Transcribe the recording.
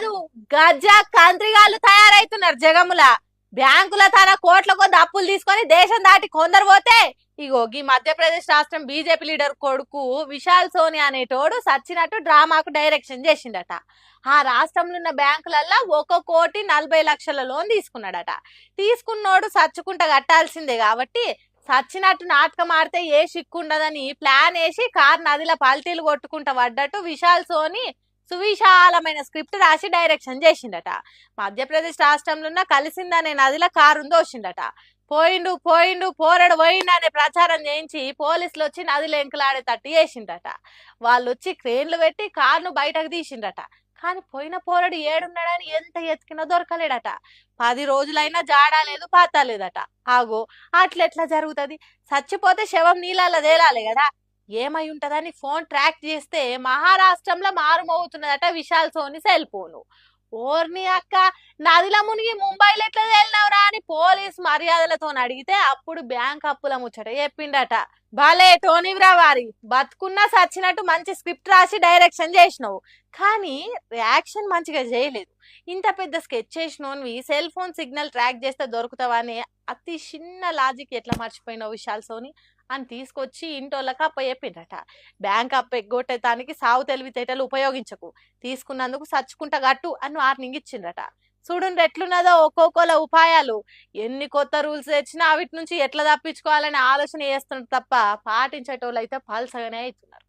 కాదు గజ కంత్రిగాళ్ళు తయారైతున్నారు జగముల. బ్యాంకుల తన కోట్ల కొద్ది అప్పులు తీసుకొని దేశం దాటి కొందరు పోతే ఇగో ఈ మధ్యప్రదేశ్ రాష్ట్రం బీజేపీ లీడర్ కొడుకు విశాల్ సోని అనేటోడు సచ్చినట్టు డ్రామాకు డైరెక్షన్ చేసిండట. ఆ రాష్ట్రంలో ఉన్న బ్యాంకులల్లో ఒక కోటి నలభై లక్షల లోన్ తీసుకున్నాడట. తీసుకున్నోడు సచ్చుకుంట కట్టాల్సిందే కాబట్టి సచ్చినట్టు నాటకం ఆడితే ఏ సిక్కుండదని ప్లాన్ వేసి కార్ నదిలో పల్టీలు కొట్టుకుంటా పడ్డట్టు విశాల్ సోని సువిశాలమైన స్క్రిప్ట్ రాసి డైరెక్షన్ చేసిండట. మధ్యప్రదేశ్ రాష్ట్రంలో ఉన్న కలిసిందనే నదిలో కారు దోషిండట పోయిండు పోయిండు పోరడు పోయిండు అనే ప్రచారం చేయించి పోలీసులు వచ్చి నదిలో ఎంకులాడే తట్టు చేసిండట. వాళ్ళు వచ్చి క్రేన్లు పెట్టి కారును బయటకు తీసిండట. కానీ పోయిన పోరడు ఏడున్నాడని ఎంత ఎతికినా దొరకలేడట. పది రోజులైనా జాడా లేదు పాతా లేదట. ఆగో అట్లెట్లా జరుగుతుంది? చచ్చిపోతే శవం నీళ్ళల్లో తేలాలి కదా. ఏమై ఉంటదని ఫోన్ ట్రాక్ చేస్తే మహారాష్ట్రంలో మారుమవుతున్నదట విశాల్ సోని సెల్ ఫోను. ఓర్ని అక్క నదిలో మునిగి ముంబైలో ఎట్లా తేలినవరా అని పోలీస్ మర్యాదలతో అడిగితే అప్పుడు బ్యాంక్ అప్పుల ముచ్చట చెప్పిండట. భలే టోనీవ్రా వారి బతుకున్నా సచ్చినట్టు మంచి స్క్రిప్ట్ రాసి డైరెక్షన్ చేసినావు. కానీ రియాక్షన్ మంచిగా చేయలేదు. ఇంత పెద్ద స్కెచ్ చేసినవి సెల్ ఫోన్ సిగ్నల్ ట్రాక్ చేస్తే దొరుకుతావని అతి చిన్న లాజిక్ ఎట్లా మర్చిపోయినావు విశాల్ సోని? అని తీసుకొచ్చి ఇంటోళ్ళకి అప్ప చెప్పిండట బ్యాంక్ అప్ప ఎగ్గొట్టేదానికి సాగు తెలివితేటలు ఉపయోగించకు. తీసుకున్నందుకు సచ్చుకుంటా గట్టు అని వార్నింగ్ ఇచ్చిండట చూడండి ఎట్లున్నదో ఒక్కొక్కల ఉపాయాలు. ఎన్ని కొత్త రూల్స్ తెచ్చినా వీటి నుంచి ఎట్లా తప్పించుకోవాలని ఆలోచన చేస్తున్నారు తప్ప పాటించేటోళ్ళు అయితే పల్సగానే అవుతున్నారు